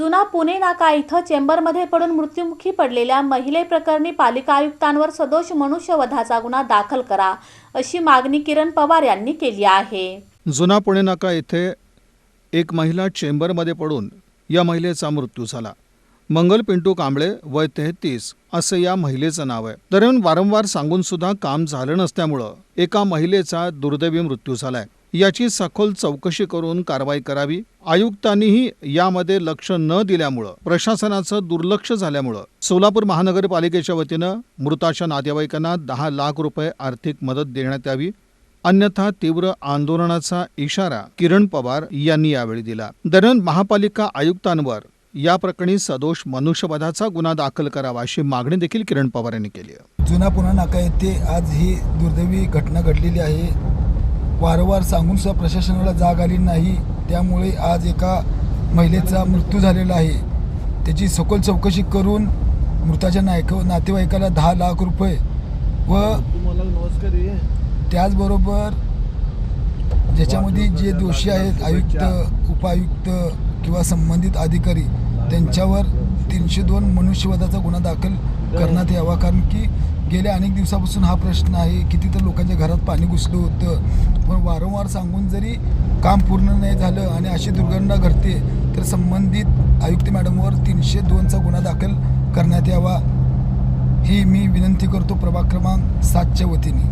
जुना पुणे नाका इथं चेंबरमध्ये पडून मृत्युमुखी पडलेल्या महिलेप्रकरणी पालिका आयुक्तांवर सदोष मनुष्यवधाचा गुन्हा दाखल करा अशी मागणी किरण पवार यांनी केली आहे. जुना पुणे नाका येथे एक महिला चेंबरमध्ये पडून या महिलेचा मृत्यू झाला. मंगल पिंटू कांबळे वय तेहतीस असं या महिलेचं नाव आहे. दरम्यान वारंवार सांगून सुद्धा काम झालं नसल्यामुळं एका महिलेचा दुर्दैवी मृत्यू झालाय. याची सखोल चौकशी करून कारवाई करावी. आयुक्तांनीही यामध्ये लक्ष न दिल्यामुळं प्रशासनाचं दुर्लक्ष झाल्यामुळं सोलापूर महानगरपालिकेच्या वतीनं मृताच्या नातेवाईकांना दहा लाख रुपये आर्थिक मदत देण्यात यावी. अन्यथा तीव्र आंदोलनाचा इशारा किरण पवार यांनी यावेळी दिला. दरम्यान महापालिका आयुक्तांवर या प्रकरणी सदोष मनुष्यवधाचा गुन्हा दाखल करावा अशी मागणी देखील किरण पवार यांनी केली जुना पुन्हा नाका येथे आज ही दुर्दैवी घटना घडलेली आहे. वारंवार सांगून सुद्धा प्रशासनाला जाग आली नाही. त्यामुळे आज एका महिलेचा मृत्यू झालेला आहे. त्याची सखोल चौकशी करून मृताच्या नायक नातेवाईकाला दहा लाख रुपये व त्याचबरोबर ज्याच्यामध्ये जे दोषी आहेत आयुक्त उपायुक्त किंवा संबंधित अधिकारी त्यांच्यावर तीनशे दोन मनुष्यवधाचा गुन्हा दाखल करण्यात यावा. कारण की गेल्या अनेक दिवसापासून हा प्रश्न आहे. किती तर लोकांच्या घरात पाणी घुसलं होतं. पण वारंवार सांगून जरी काम पूर्ण नाही झालं आणि अशी दुर्घटना घडते तर संबंधित आयुक्त मॅडमवर तीनशे दोनचा गुन्हा दाखल करण्यात यावा. ही मी विनंती करतो प्रभाग क्रमांक सातच्या वतीने.